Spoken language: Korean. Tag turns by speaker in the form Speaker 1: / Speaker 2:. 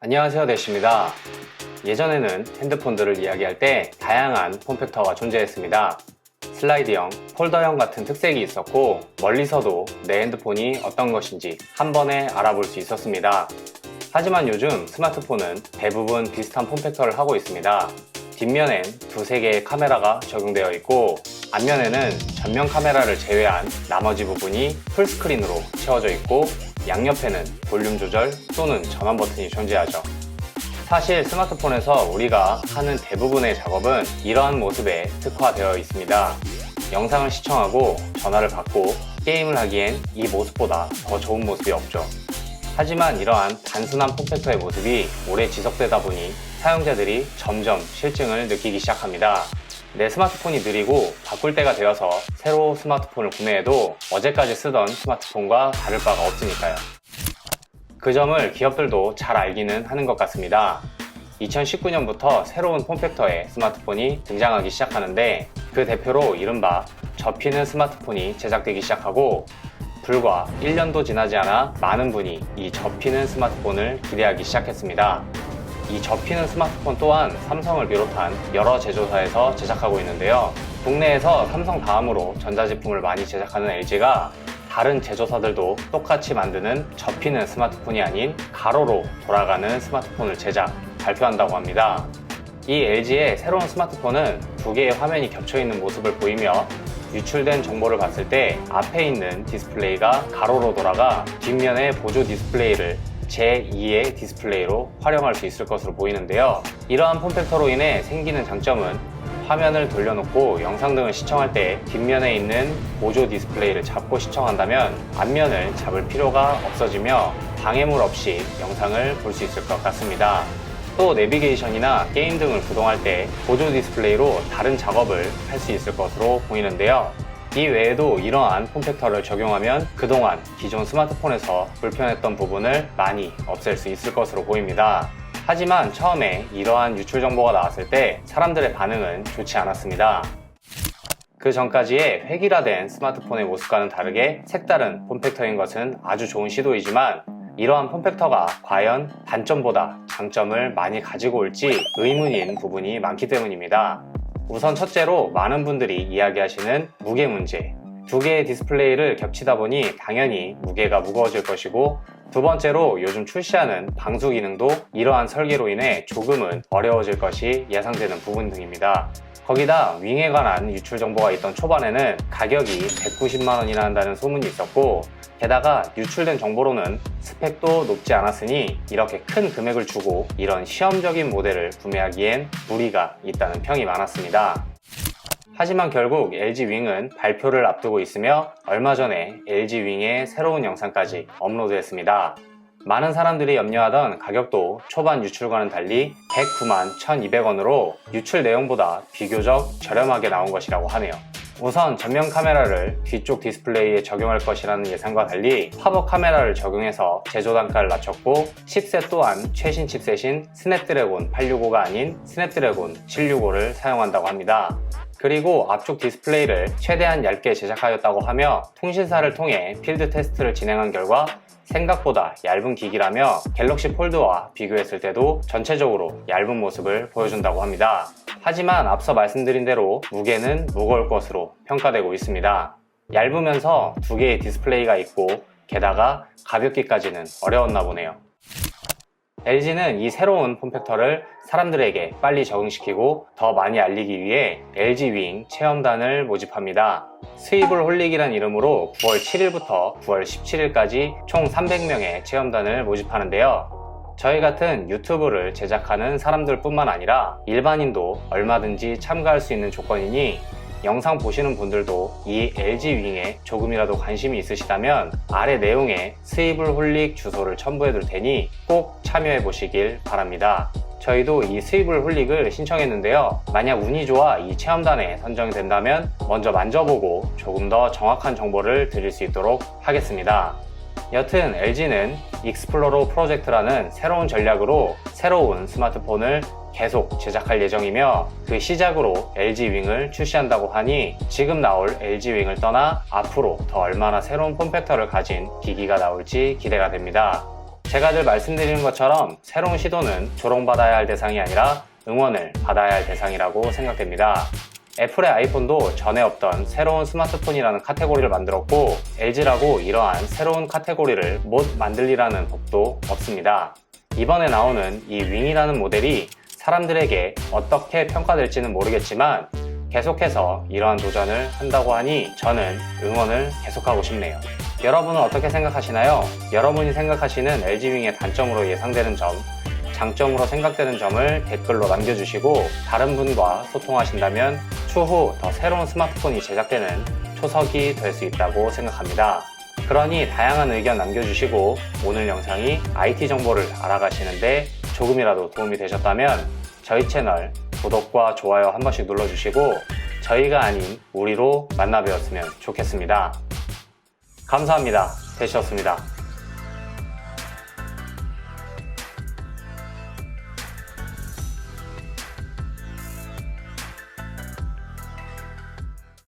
Speaker 1: 안녕하세요 대시입니다. 예전에는 핸드폰들을 이야기할 때 다양한 폼팩터가 존재했습니다. 슬라이드형, 폴더형 같은 특색이 있었고 멀리서도 내 핸드폰이 어떤 것인지 한 번에 알아볼 수 있었습니다. 하지만 요즘 스마트폰은 대부분 비슷한 폼팩터를 하고 있습니다. 뒷면엔 두세 개의 카메라가 적용되어 있고 앞면에는 전면 카메라를 제외한 나머지 부분이 풀스크린으로 채워져 있고 양옆에는 볼륨 조절 또는 전원 버튼이 존재하죠. 사실 스마트폰에서 우리가 하는 대부분의 작업은 이러한 모습에 특화되어 있습니다. 영상을 시청하고 전화를 받고 게임을 하기엔 이 모습보다 더 좋은 모습이 없죠. 하지만 이러한 단순한 폼팩터의 모습이 오래 지속되다 보니 사용자들이 점점 실증을 느끼기 시작합니다. 내 스마트폰이 느리고 바꿀 때가 되어서 새로 스마트폰을 구매해도 어제까지 쓰던 스마트폰과 다를 바가 없으니까요. 그 점을 기업들도 잘 알기는 하는 것 같습니다. 2019년부터 새로운 폼팩터의 스마트폰이 등장하기 시작하는데 그 대표로 이른바 접히는 스마트폰이 제작되기 시작하고 불과 1년도 지나지 않아 많은 분이 이 접히는 스마트폰을 기대하기 시작했습니다. 이 접히는 스마트폰 또한 삼성을 비롯한 여러 제조사에서 제작하고 있는데요. 국내에서 삼성 다음으로 전자제품을 많이 제작하는 LG가 다른 제조사들도 똑같이 만드는 접히는 스마트폰이 아닌 가로로 돌아가는 스마트폰을 제작, 발표한다고 합니다. 이 LG의 새로운 스마트폰은 두 개의 화면이 겹쳐 있는 모습을 보이며 유출된 정보를 봤을 때 앞에 있는 디스플레이가 가로로 돌아가 뒷면의 보조 디스플레이를 제2의 디스플레이로 활용할 수 있을 것으로 보이는데요. 이러한 폼팩터로 인해 생기는 장점은 화면을 돌려놓고 영상 등을 시청할 때 뒷면에 있는 보조 디스플레이를 잡고 시청한다면 앞면을 잡을 필요가 없어지며 방해물 없이 영상을 볼 수 있을 것 같습니다. 또 내비게이션이나 게임 등을 구동할 때 보조 디스플레이로 다른 작업을 할 수 있을 것으로 보이는데요. 이 외에도 이러한 폼팩터를 적용하면 그동안 기존 스마트폰에서 불편했던 부분을 많이 없앨 수 있을 것으로 보입니다. 하지만 처음에 이러한 유출 정보가 나왔을 때 사람들의 반응은 좋지 않았습니다. 그 전까지의 획일화된 스마트폰의 모습과는 다르게 색다른 폼팩터인 것은 아주 좋은 시도이지만 이러한 폼팩터가 과연 단점보다 장점을 많이 가지고 올지 의문인 부분이 많기 때문입니다. 우선 첫째로 많은 분들이 이야기하시는 무게 문제. 두 개의 디스플레이를 겹치다 보니 당연히 무게가 무거워질 것이고 두 번째로 요즘 출시하는 방수 기능도 이러한 설계로 인해 조금은 어려워질 것이 예상되는 부분 등입니다. 거기다 윙에 관한 유출 정보가 있던 초반에는 가격이 190만 원이나 한다는 소문이 있었고 게다가 유출된 정보로는 스펙도 높지 않았으니 이렇게 큰 금액을 주고 이런 시험적인 모델을 구매하기엔 무리가 있다는 평이 많았습니다. 하지만 결국 LG 윙은 발표를 앞두고 있으며 얼마 전에 LG 윙의 새로운 영상까지 업로드했습니다. 많은 사람들이 염려하던 가격도 초반 유출과는 달리 109만 1200원으로 유출 내용보다 비교적 저렴하게 나온 것이라고 하네요. 우선 전면 카메라를 뒤쪽 디스플레이에 적용할 것이라는 예상과 달리 팝업 카메라를 적용해서 제조 단가를 낮췄고 칩셋 또한 최신 칩셋인 스냅드래곤 865가 아닌 스냅드래곤 765를 사용한다고 합니다. 그리고 앞쪽 디스플레이를 최대한 얇게 제작하였다고 하며 통신사를 통해 필드 테스트를 진행한 결과 생각보다 얇은 기기라며 갤럭시 폴드와 비교했을 때도 전체적으로 얇은 모습을 보여준다고 합니다. 하지만 앞서 말씀드린 대로 무게는 무거울 것으로 평가되고 있습니다. 얇으면서 두 개의 디스플레이가 있고 게다가 가볍기까지는 어려웠나 보네요. LG는 이 새로운 폼팩터를 사람들에게 빨리 적응시키고 더 많이 알리기 위해 LG 윙 체험단을 모집합니다. 스위블 홀릭이란 이름으로 9월 7일부터 9월 17일까지 총 300명의 체험단을 모집하는데요. 저희 같은 유튜브를 제작하는 사람들 뿐만 아니라 일반인도 얼마든지 참가할 수 있는 조건이니 영상 보시는 분들도 이 LG 윙에 조금이라도 관심이 있으시다면 아래 내용에 스위블 홀릭 주소를 첨부해 둘 테니 꼭 참여해 보시길 바랍니다. 저희도 이 스위블 홀릭을 신청했는데요. 만약 운이 좋아 이 체험단에 선정이 된다면 먼저 만져보고 조금 더 정확한 정보를 드릴 수 있도록 하겠습니다. 여튼 LG는 익스플로러 프로젝트라는 새로운 전략으로 새로운 스마트폰을 계속 제작할 예정이며 그 시작으로 LG 윙을 출시한다고 하니 지금 나올 LG 윙을 떠나 앞으로 더 얼마나 새로운 폼팩터를 가진 기기가 나올지 기대가 됩니다. 제가 늘 말씀드리는 것처럼 새로운 시도는 조롱받아야 할 대상이 아니라 응원을 받아야 할 대상이라고 생각됩니다. 애플의 아이폰도 전에 없던 새로운 스마트폰이라는 카테고리를 만들었고 LG라고 이러한 새로운 카테고리를 못 만들리라는 법도 없습니다. 이번에 나오는 이 윙이라는 모델이 사람들에게 어떻게 평가될지는 모르겠지만 계속해서 이러한 도전을 한다고 하니 저는 응원을 계속하고 싶네요. 여러분은 어떻게 생각하시나요? 여러분이 생각하시는 LG윙의 단점으로 예상되는 점, 장점으로 생각되는 점을 댓글로 남겨주시고 다른 분과 소통하신다면 추후 더 새로운 스마트폰이 제작되는 초석이 될 수 있다고 생각합니다. 그러니 다양한 의견 남겨주시고 오늘 영상이 IT 정보를 알아가시는데 조금이라도 도움이 되셨다면 저희 채널 구독과 좋아요 한 번씩 눌러주시고 저희가 아닌 우리로 만나 뵈었으면 좋겠습니다. 감사합니다. 대시였습니다.